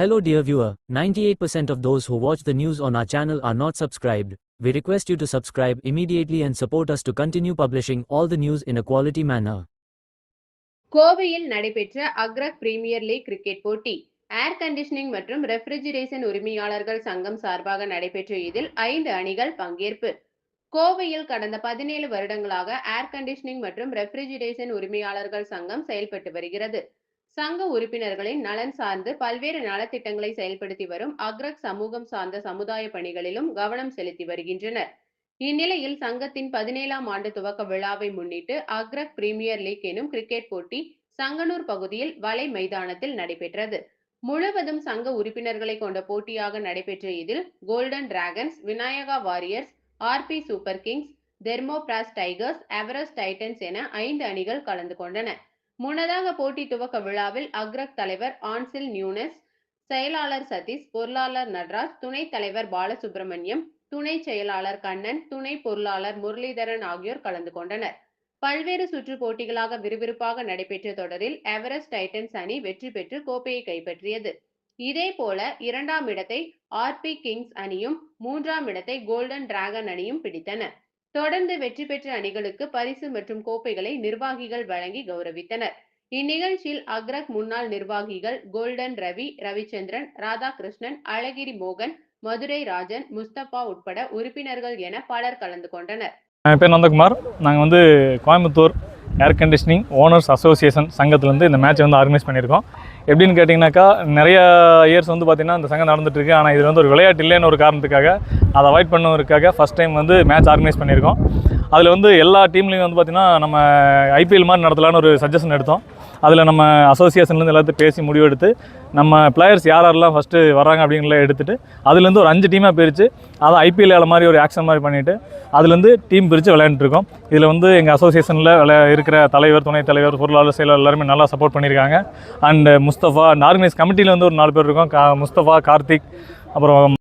Hello dear viewer, 98% of those who watch the news on our channel are not subscribed. We request you to subscribe immediately and support us to continue publishing all the news in a quality manner. கோவையில் நடைபெற்ற அக்ரக் premier league cricket போட்டி air conditioning மற்றும் refrigeration உரிமையாளர்கள் சங்கம் சார்பாக நடைபெற்ற இதில் ஐந்து அணிகள் பங்கேற்பு கோவையில் கடந்த பதினேழு வருடங்களாக ஏர் கண்டிஷனிங் மற்றும் ரெஃப்ரிஜரேஷன் உரிமையாளர்கள் சங்கம் செயல்பட்டு வருகிறது சங்க உறுப்பினர்களின் நலன் சார்ந்து பல்வேறு நலத்திட்டங்களை செயல்படுத்தி வரும் அக்ரக் சமூகம் சார்ந்த சமுதாய பணிகளிலும் கவனம் செலுத்தி வருகின்றனர். இந்நிலையில் சங்கத்தின் பதினேழாம் ஆண்டு துவக்க விழாவை முன்னிட்டு அக்ரக் பிரீமியர் லீக் எனும் கிரிக்கெட் போட்டி சங்கனூர் பகுதியில் வலை மைதானத்தில் நடைபெற்றது. முழுவதும் சங்க உறுப்பினர்களை கொண்ட போட்டியாக நடைபெற்ற இதில் golden dragons Vinayaka warriors RP super kings தெர்மோபிராஸ் tigers Everest titans என ஐந்து அணிகள் கலந்து கொண்டன. முன்னதாக போட்டி துவக்க விழாவில் அக்ரக் தலைவர் ஆன்சில் நியூனஸ் செயலாளர் சதீஷ் பொருளாளர் நடராஜ் துணைத் தலைவர் பாலசுப்ரமணியம் துணை செயலாளர் கண்ணன் துணை பொருளாளர் முரளிதரன் ஆகியோர் கலந்து கொண்டனர். பல்வேறு சுற்று போட்டிகளாக விறுவிறுப்பாக நடைபெற்ற தொடரில் எவரெஸ்ட் டைட்டன்ஸ் அணி வெற்றி பெற்று கோப்பையை கைப்பற்றியது. இதேபோல இரண்டாம் இடத்தை ஆர்பி கிங்ஸ் அணியும் மூன்றாம் இடத்தை கோல்டன் டிராகன் அணியும் பிடித்தன. தொடர்ந்து வெற்றி பெற்ற அணிகளுக்கு பரிசு மற்றும் கோப்பைகளை நிர்வாகிகள் வழங்கி கௌரவித்தனர். இந்நிகழ்ச்சியில் அக்ரக் முன்னாள் நிர்வாகிகள் கோல்டன் ரவி ரவிச்சந்திரன் ராதாகிருஷ்ணன் அழகிரி மோகன் மதுரை ராஜன் முஸ்தபா உட்பட உறுப்பினர்கள் என பலர் கலந்து கொண்டனர். என் பேர் நந்தகுமார். நாங்கள் வந்து Coimbatore air conditioning owners association சங்கத்துலேருந்து இந்த மேட்ச் வந்து ஆர்கனைஸ் பண்ணியிருக்கோம். எப்படின்னு கேட்டிங்கனாக்கா நிறைய இயர்ஸ் வந்து பார்த்திங்கன்னா இந்த சங்கம் நடந்துட்டுருக்கு. ஆனால் இதில் வந்து ஒரு விளையாட்டு இல்லைன்னு ஒரு காரணத்துக்காக அதை அவாய்ட் பண்ணுவதற்காக ஃபஸ்ட் டைம் வந்து மேட்ச் ஆர்கனைஸ் பண்ணியிருக்கோம். அதில் வந்து எல்லா டீம்லேயும் வந்து பார்த்திங்கன்னா நம்ம ஐபிஎல் மாதிரி நடத்தலான்னு ஒரு சஜஷன் எடுத்தோம். அதில் நம்ம அசோசியேஷன்லேருந்து எல்லாத்தையும் பேசி முடிவெடுத்து நம்ம பிளேயர்ஸ் யார் யாரெல்லாம் ஃபஸ்ட்டு வராங்க அப்படிங்கிறத எடுத்துகிட்டு அதுலேருந்து ஒரு அஞ்சு டீமாக பிரித்து அதை ஐபிஎல் வேலை மாதிரி ஒரு ஆக்ஷன் மாதிரி பண்ணிவிட்டு அதுலேருந்து டீம் பிரித்து விளையாண்டுருக்கோம் இதில் வந்து எங்கள் அசோசியேஷனில் விளையா இருக்கிற தலைவர் துணைத் தலைவர் பொருளாளர் செயலர் எல்லாருமே நல்லா சப்போர்ட் பண்ணியிருக்காங்க. அண்ட் முஸ்தஃபா அண்ட் ஆர்கனைஸ் கமிட்டியில் வந்து ஒரு நாலு பேர் இருக்கோம். கா முஸ்தஃபா கார்த்திக் அப்புறம்